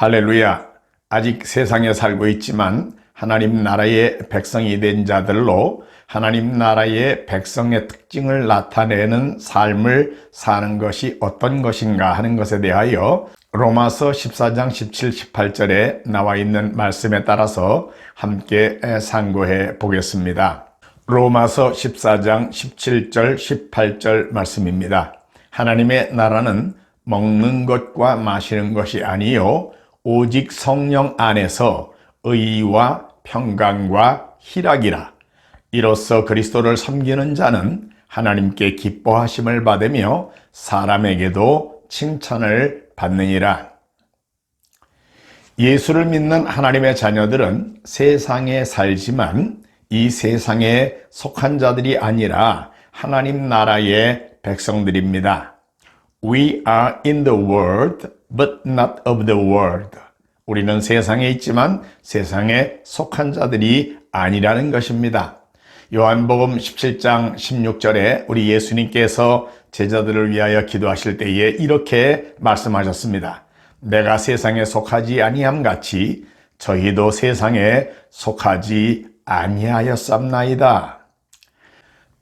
할렐루야. 아직 세상에 살고 있지만 하나님 나라의 백성이 된 자들로 하나님 나라의 백성의 특징을 나타내는 삶을 사는 것이 어떤 것인가 하는 것에 대하여 로마서 14장 17, 18절에 나와 있는 말씀에 따라서 함께 상고해 보겠습니다. 로마서 14장 17절, 18절 말씀입니다. 하나님의 나라는 먹는 것과 마시는 것이 아니요 오직 성령 안에서 의와 평강과 희락이라. 이로써 그리스도를 섬기는 자는 하나님께 기뻐하심을 받으며 사람에게도 칭찬을 받느니라. 예수를 믿는 하나님의 자녀들은 세상에 살지만 이 세상에 속한 자들이 아니라 하나님 나라의 백성들입니다. We are in the world, but not of the world. 우리는 세상에 있지만 세상에 속한 자들이 아니라는 것입니다. 요한복음 17장 16절에 우리 예수님께서 제자들을 위하여 기도하실 때에 이렇게 말씀하셨습니다. 내가 세상에 속하지 아니함 같이 저희도 세상에 속하지 아니하였삼나이다.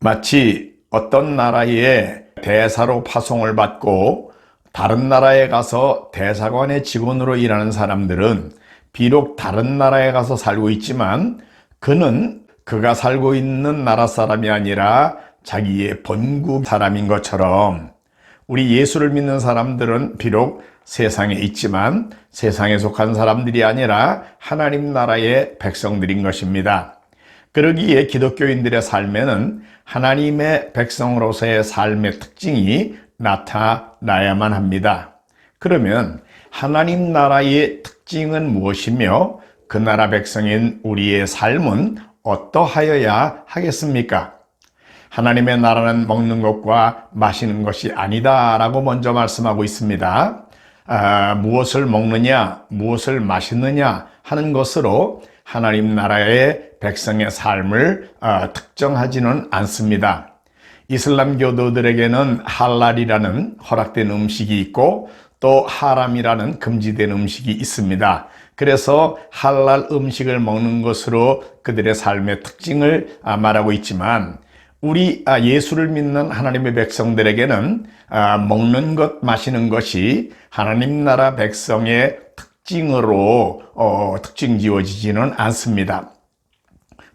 마치 어떤 나라의 대사로 파송을 받고 다른 나라에 가서 대사관의 직원으로 일하는 사람들은 비록 다른 나라에 가서 살고 있지만 그는 그가 살고 있는 나라 사람이 아니라 자기의 본국 사람인 것처럼 우리 예수를 믿는 사람들은 비록 세상에 있지만 세상에 속한 사람들이 아니라 하나님 나라의 백성들인 것입니다. 그러기에 기독교인들의 삶에는 하나님의 백성으로서의 삶의 특징이 나타나야만 합니다. 그러면 하나님 나라의 특징은 무엇이며 그 나라 백성인 우리의 삶은 어떠하여야 하겠습니까? 하나님의 나라는 먹는 것과 마시는 것이 아니다 라고 먼저 말씀하고 있습니다. 아, 무엇을 먹느냐, 무엇을 마시느냐 하는 것으로 하나님 나라의 백성의 삶을 아, 특정하지는 않습니다. 이슬람 교도들에게는 할랄이라는 허락된 음식이 있고 또 하람이라는 금지된 음식이 있습니다. 그래서 할랄 음식을 먹는 것으로 그들의 삶의 특징을 아, 말하고 있지만 우리 아, 예수를 믿는 하나님의 백성들에게는 아, 먹는 것, 마시는 것이 하나님 나라 백성의 특징으로 어, 특징 지어지지는 않습니다.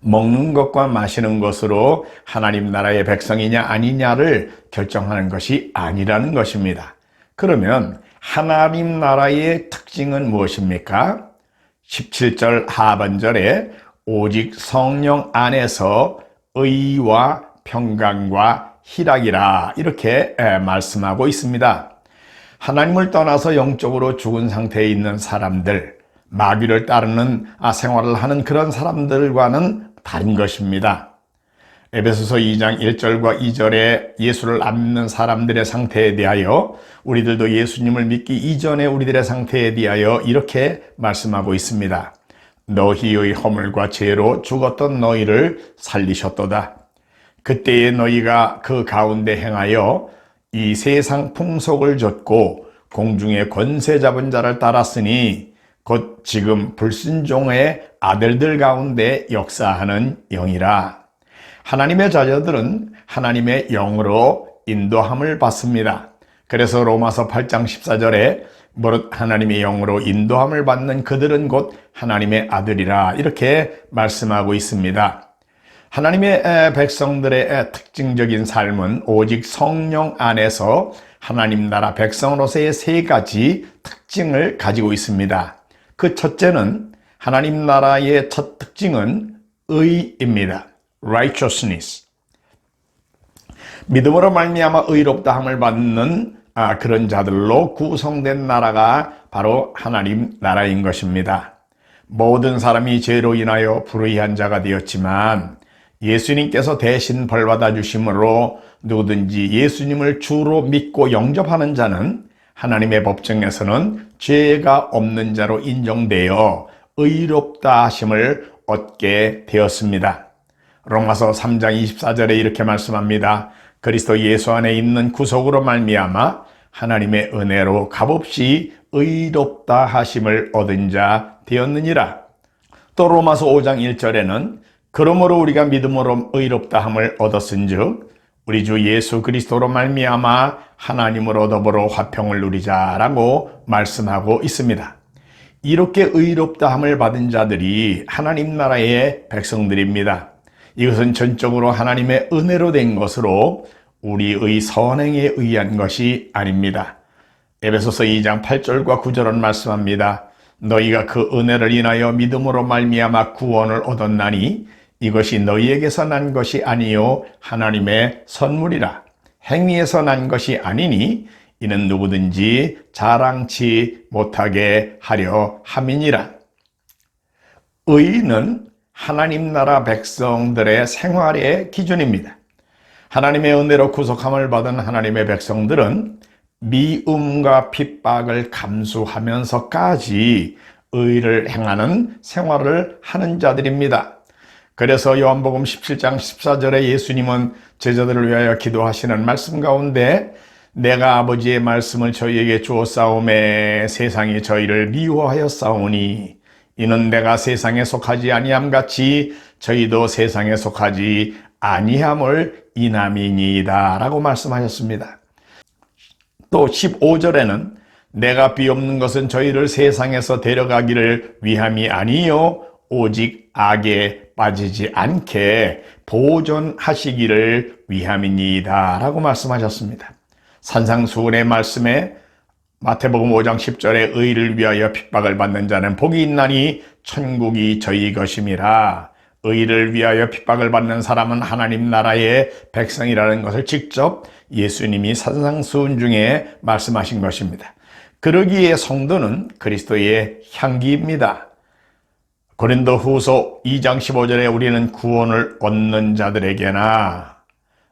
먹는 것과 마시는 것으로 하나님 나라의 백성이냐 아니냐를 결정하는 것이 아니라는 것입니다. 그러면 하나님 나라의 특징은 무엇입니까? 17절 하반절에 오직 성령 안에서 의와 평강과 희락이라 이렇게 말씀하고 있습니다. 하나님을 떠나서 영적으로 죽은 상태에 있는 사람들, 마귀를 따르는 아, 생활을 하는 그런 사람들과는 다른 것입니다. 에베소서 2장 1절과 2절에 예수를 안 믿는 사람들의 상태에 대하여 우리들도 예수님을 믿기 이전에 우리들의 상태에 대하여 이렇게 말씀하고 있습니다. 너희의 허물과 죄로 죽었던 너희를 살리셨도다. 그때에 너희가 그 가운데 행하여 이 세상 풍속을 좇고 공중의 권세 잡은 자를 따랐으니 곧 지금 불순종의 아들들 가운데 역사하는 영이라. 하나님의 자녀들은 하나님의 영으로 인도함을 받습니다. 그래서 로마서 8장 14절에 무릇 하나님의 영으로 인도함을 받는 그들은 곧 하나님의 아들이라 이렇게 말씀하고 있습니다. 하나님의 백성들의 특징적인 삶은 오직 성령 안에서 하나님 나라 백성으로서의 세 가지 특징을 가지고 있습니다. 그 첫째는 하나님 나라의 첫 특징은 의입니다. righteousness. 믿음으로 말미암아 의롭다 함을 받는 아, 그런 자들로 구성된 나라가 바로 하나님 나라인 것입니다. 모든 사람이 죄로 인하여 불의한 자가 되었지만 예수님께서 대신 벌받아 주심으로 누구든지 예수님을 주로 믿고 영접하는 자는 하나님의 법정에서는 죄가 없는 자로 인정되어 의롭다 하심을 얻게 되었습니다. 로마서 3장 24절에 이렇게 말씀합니다. 그리스도 예수 안에 있는 구속으로 말미암아 하나님의 은혜로 값없이 의롭다 하심을 얻은 자 되었느니라. 또 로마서 5장 1절에는 그러므로 우리가 믿음으로 의롭다 함을 얻었은즉 우리 주 예수 그리스도로 말미암아 하나님으로 더불어 화평을 누리자라고 말씀하고 있습니다. 이렇게 의롭다 함을 받은 자들이 하나님 나라의 백성들입니다. 이것은 전적으로 하나님의 은혜로 된 것으로 우리의 선행에 의한 것이 아닙니다. 에베소서 2장 8절과 9절은 말씀합니다. 너희가 그 은혜를 인하여 믿음으로 말미암아 구원을 얻었나니 이것이 너희에게서 난 것이 아니요 하나님의 선물이라 행위에서 난 것이 아니니 이는 누구든지 자랑치 못하게 하려 함이니라. 의는 하나님 나라 백성들의 생활의 기준입니다. 하나님의 은혜로 구속함을 받은 하나님의 백성들은 미움과 핍박을 감수하면서까지 의를 행하는 생활을 하는 자들입니다. 그래서 요한복음 17장 14절에 예수님은 제자들을 위하여 기도하시는 말씀 가운데 내가 아버지의 말씀을 저희에게 주었사오매 세상이 저희를 미워하였사오니 이는 내가 세상에 속하지 아니함 같이 저희도 세상에 속하지 아니함을 이남이니이다 라고 말씀하셨습니다. 또 15절에는 내가 비옵는 것은 저희를 세상에서 데려가기를 위함이 아니요 오직 악에 빠지지 않게 보존하시기를 위함이니이다 라고 말씀하셨습니다. 산상수훈의 말씀에 마태복음 5장 10절에 의를 위하여 핍박을 받는 자는 복이 있나니 천국이 저희 것임이라 의를 위하여 핍박을 받는 사람은 하나님 나라의 백성이라는 것을 직접 예수님이 산상수훈 중에 말씀하신 것입니다. 그러기에 성도는 그리스도의 향기입니다. 고린도 후서 2장 15절에 우리는 구원을 얻는 자들에게나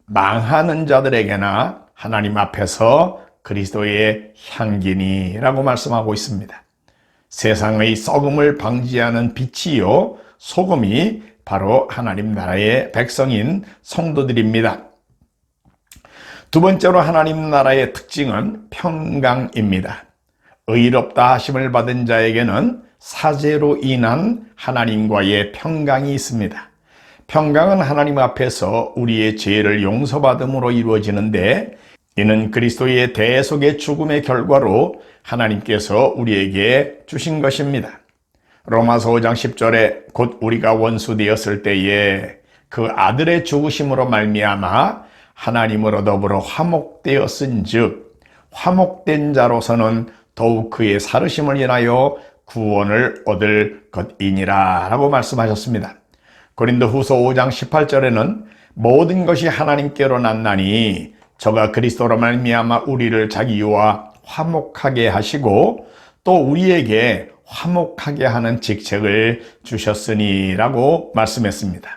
망하는 자들에게나 하나님 앞에서 그리스도의 향기니라고 말씀하고 있습니다. 세상의 썩음을 방지하는 빛이요 소금이 바로 하나님 나라의 백성인 성도들입니다. 두 번째로 하나님 나라의 특징은 평강입니다. 의롭다 하심을 받은 자에게는 사제로 인한 하나님과의 평강이 있습니다. 평강은 하나님 앞에서 우리의 죄를 용서받음으로 이루어지는데 이는 그리스도의 대속의 죽음의 결과로 하나님께서 우리에게 주신 것입니다. 로마서 5장 10절에 곧 우리가 원수 되었을 때에 그 아들의 죽으심으로 말미암아 하나님으로 더불어 화목되었은즉 화목된 자로서는 더욱 그의 사르심을 인하여 구원을 얻을 것이니라 라고 말씀하셨습니다. 고린도 후서 5장 18절에는 모든 것이 하나님께로 났나니 저가 그리스도로 말미암아 우리를 자기와 화목하게 하시고 또 우리에게 화목하게 하는 직책을 주셨으니라고 말씀했습니다.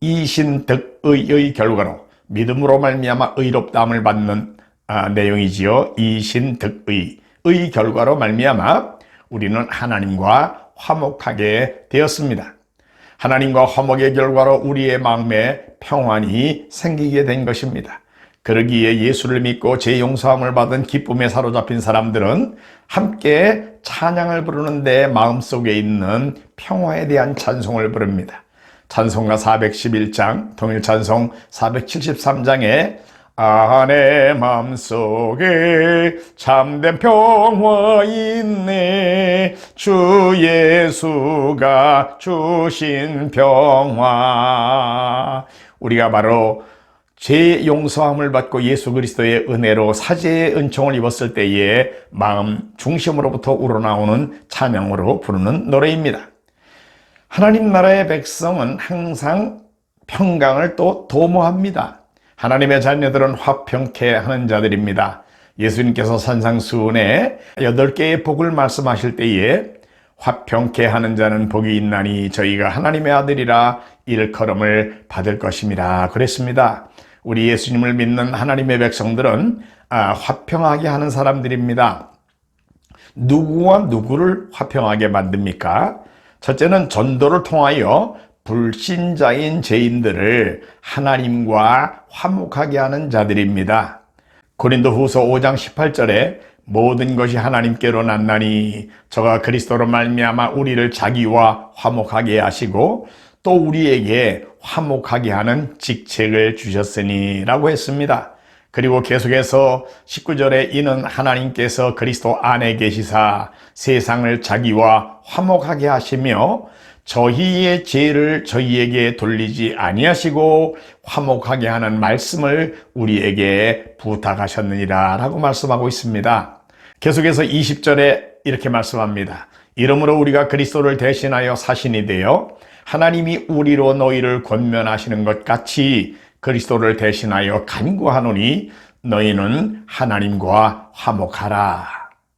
이신득의의 결과로 믿음으로 말미암아 의롭다함을 받는 아, 내용이지요. 이신득의 의 결과로 말미암아 우리는 하나님과 화목하게 되었습니다. 하나님과 화목의 결과로 우리의 마음에 평안이 생기게 된 것입니다. 그러기에 예수를 믿고 제 용서함을 받은 기쁨에 사로잡힌 사람들은 함께 찬양을 부르는데 마음속에 있는 평화에 대한 찬송을 부릅니다. 찬송가 411장, 동일 찬송 473장에 아내 맘속에 참된 평화 있네 주 예수가 주신 평화 우리가 바로 제 용서함을 받고 예수 그리스도의 은혜로 사제의 은총을 입었을 때에 마음 중심으로부터 우러나오는 찬양으로 부르는 노래입니다. 하나님 나라의 백성은 항상 평강을 또 도모합니다. 하나님의 자녀들은 화평케 하는 자들입니다. 예수님께서 산상수훈에 여덟 개의 복을 말씀하실 때에 화평케 하는 자는 복이 있나니 저희가 하나님의 아들이라 일컬음을 받을 것입니다. 그랬습니다. 우리 예수님을 믿는 하나님의 백성들은 아, 화평하게 하는 사람들입니다. 누구와 누구를 화평하게 만듭니까? 첫째는 전도를 통하여 불신자인 죄인들을 하나님과 화목하게 하는 자들입니다. 고린도 후서 5장 18절에 모든 것이 하나님께로 났나니 저가 그리스도로 말미암아 우리를 자기와 화목하게 하시고 또 우리에게 화목하게 하는 직책을 주셨으니라고 했습니다. 그리고 계속해서 19절에 이는 하나님께서 그리스도 안에 계시사 세상을 자기와 화목하게 하시며 저희의 죄를 저희에게 돌리지 아니하시고 화목하게 하는 말씀을 우리에게 부탁하셨느니라 라고 말씀하고 있습니다. 계속해서 20절에 이렇게 말씀합니다. 이러므로 우리가 그리스도를 대신하여 사신이 되어 하나님이 우리로 너희를 권면하시는 것 같이 그리스도를 대신하여 간구하노니 너희는 하나님과 화목하라.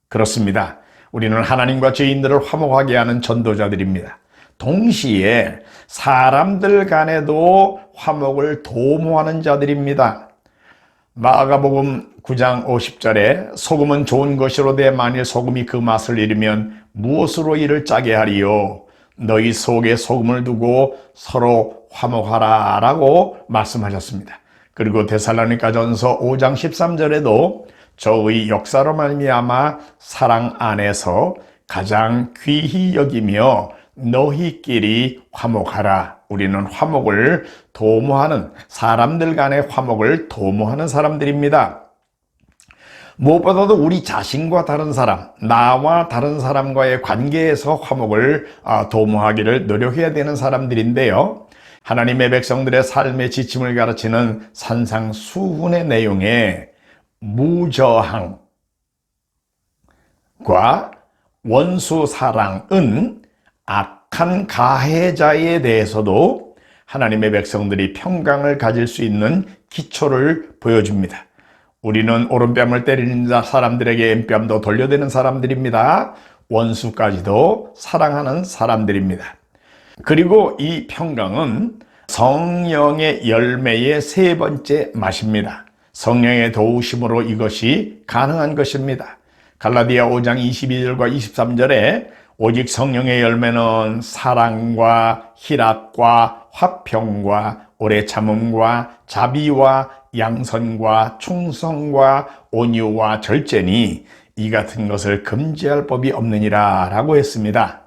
그렇습니다. 우리는 하나님과 죄인들을 화목하게 하는 전도자들입니다. 동시에 사람들 간에도 화목을 도모하는 자들입니다. 마가복음 9장 50절에 소금은 좋은 것이로되 만일 소금이 그 맛을 잃으면 무엇으로 이를 짜게 하리요 너희 속에 소금을 두고 서로 화목하라 라고 말씀하셨습니다. 그리고 데살로니가 전서 5장 13절에도 저의 역사로 말미암아 사랑 안에서 가장 귀히 여기며 너희끼리 화목하라. 우리는 화목을 도모하는 사람들 간의 화목을 도모하는 사람들입니다. 무엇보다도 우리 자신과 다른 사람, 나와 다른 사람과의 관계에서 화목을 아, 도모하기를 노력해야 되는 사람들인데요. 하나님의 백성들의 삶의 지침을 가르치는 산상수훈의 내용에 무저항과 원수 사랑은 악한 가해자에 대해서도 하나님의 백성들이 평강을 가질 수 있는 기초를 보여줍니다. 우리는 오른뺨을 때리는 사람들에게 왼뺨도 돌려대는 사람들입니다. 원수까지도 사랑하는 사람들입니다. 그리고 이 평강은 성령의 열매의 세 번째 맛입니다. 성령의 도우심으로 이것이 가능한 것입니다. 갈라디아 5장 22절과 23절에 오직 성령의 열매는 사랑과 희락과 화평과 오래 참음과 자비와 양선과 충성과 온유와 절제니 이 같은 것을 금지할 법이 없느니라 라고 했습니다.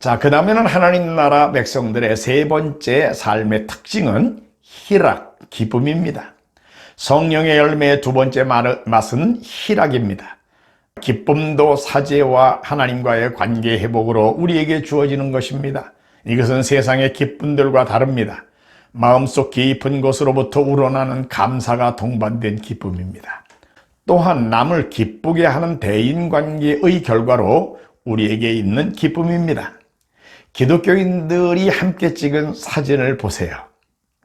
자, 그 다음에는 하나님 나라 백성들의 세 번째 삶의 특징은 희락, 기쁨입니다. 성령의 열매의 두 번째 맛은 희락입니다. 기쁨도 사제와 하나님과의 관계 회복으로 우리에게 주어지는 것입니다. 이것은 세상의 기쁨들과 다릅니다. 마음속 깊은 곳으로부터 우러나는 감사가 동반된 기쁨입니다. 또한 남을 기쁘게 하는 대인관계의 결과로 우리에게 있는 기쁨입니다. 기독교인들이 함께 찍은 사진을 보세요.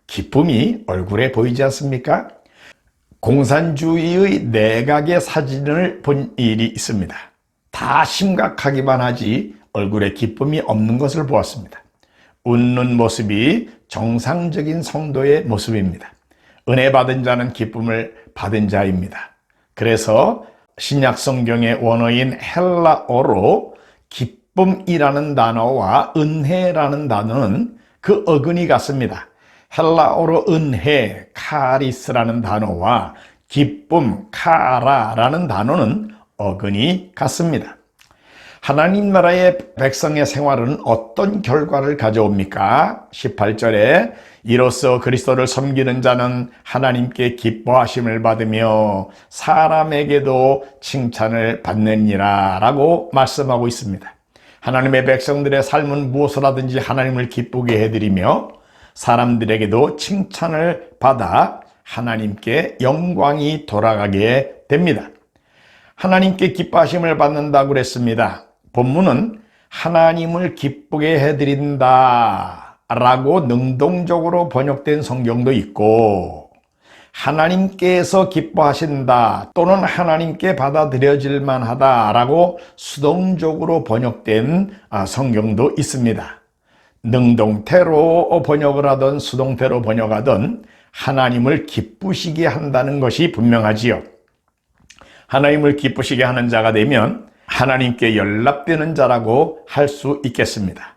기쁨이 얼굴에 보이지 않습니까? 공산주의의 내각의 사진을 본 일이 있습니다. 다 심각하기만 하지 얼굴에 기쁨이 없는 것을 보았습니다. 웃는 모습이 정상적인 성도의 모습입니다. 은혜 받은 자는 기쁨을 받은 자입니다. 그래서 신약 성경의 원어인 헬라어로 기쁨이라는 단어와 은혜라는 단어는 그 어근이 같습니다. 헬라어로 은혜, 카리스라는 단어와 기쁨, 카라라는 단어는 어근이 같습니다. 하나님 나라의 백성의 생활은 어떤 결과를 가져옵니까? 18절에 이로써 그리스도를 섬기는 자는 하나님께 기뻐하심을 받으며 사람에게도 칭찬을 받느니라 라고 말씀하고 있습니다. 하나님의 백성들의 삶은 무엇을 하든지 하나님을 기쁘게 해드리며 사람들에게도 칭찬을 받아 하나님께 영광이 돌아가게 됩니다. 하나님께 기뻐하심을 받는다고 그랬습니다. 본문은 하나님을 기쁘게 해드린다 라고 능동적으로 번역된 성경도 있고 하나님께서 기뻐하신다 또는 하나님께 받아들여질 만하다 라고 수동적으로 번역된 아, 성경도 있습니다. 능동태로 번역을 하든 수동태로 번역하든 하나님을 기쁘시게 한다는 것이 분명하지요. 하나님을 기쁘시게 하는 자가 되면 하나님께 연락되는 자라고 할 수 있겠습니다.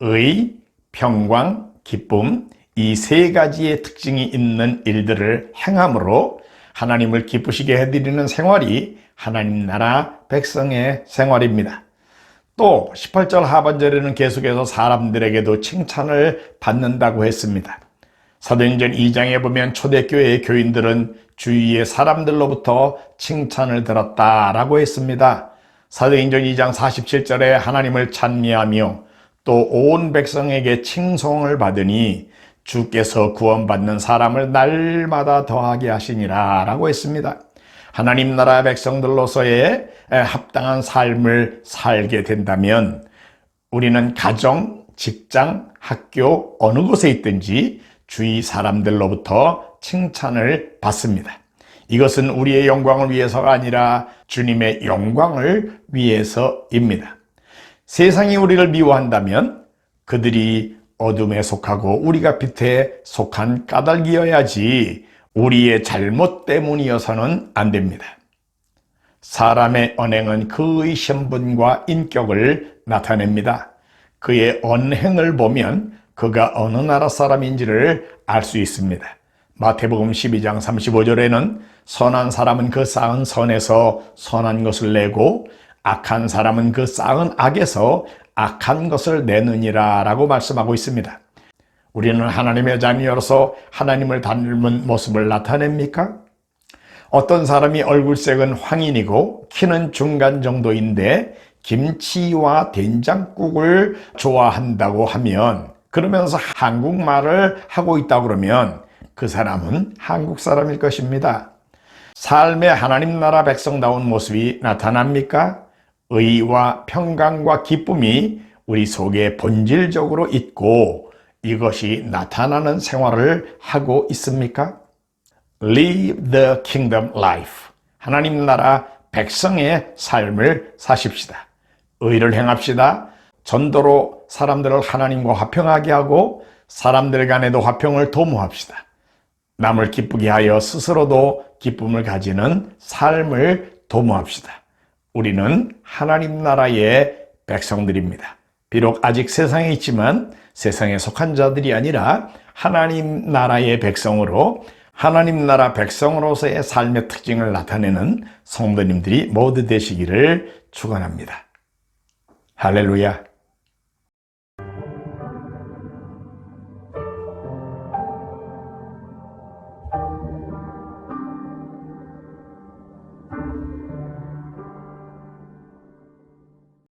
의, 평광, 기쁨, 이 세 가지의 특징이 있는 일들을 행함으로 하나님을 기쁘시게 해드리는 생활이 하나님 나라 백성의 생활입니다. 또 18절 하반절에는 계속해서 사람들에게도 칭찬을 받는다고 했습니다. 사도행전 2장에 보면 초대교회의 교인들은 주위의 사람들로부터 칭찬을 들었다라고 했습니다. 사도행전 2장 47절에 하나님을 찬미하며 또 온 백성에게 칭송을 받으니 주께서 구원받는 사람을 날마다 더하게 하시니라 라고 했습니다. 하나님 나라 백성들로서의 합당한 삶을 살게 된다면 우리는 가정, 직장, 학교 어느 곳에 있든지 주위 사람들로부터 칭찬을 받습니다. 이것은 우리의 영광을 위해서가 아니라 주님의 영광을 위해서입니다. 세상이 우리를 미워한다면 그들이 어둠에 속하고 우리가 빛에 속한 까닭이어야지 우리의 잘못 때문이어서는 안 됩니다. 사람의 언행은 그의 신분과 인격을 나타냅니다. 그의 언행을 보면 그가 어느 나라 사람인지를 알 수 있습니다. 마태복음 12장 35절에는 선한 사람은 그 쌓은 선에서 선한 것을 내고 악한 사람은 그 쌓은 악에서 악한 것을 내느니라 라고 말씀하고 있습니다. 우리는 하나님의 자녀로서 하나님을 닮은 모습을 나타냅니까? 어떤 사람이 얼굴색은 황인이고 키는 중간 정도인데 김치와 된장국을 좋아한다고 하면 그러면서 한국말을 하고 있다 그러면 그 사람은 한국 사람일 것입니다. 삶의 하나님 나라 백성다운 모습이 나타납니까? 의와 평강과 기쁨이 우리 속에 본질적으로 있고 이것이 나타나는 생활을 하고 있습니까? Live the kingdom life. 하나님 나라 백성의 삶을 사십시다. 의를 행합시다. 전도로 사람들을 하나님과 화평하게 하고 사람들 간에도 화평을 도모합시다. 남을 기쁘게 하여 스스로도 기쁨을 가지는 삶을 도모합시다. 우리는 하나님 나라의 백성들입니다. 비록 아직 세상에 있지만 세상에 속한 자들이 아니라 하나님 나라의 백성으로 하나님 나라 백성으로서의 삶의 특징을 나타내는 성도님들이 모두 되시기를 축원합니다. 할렐루야.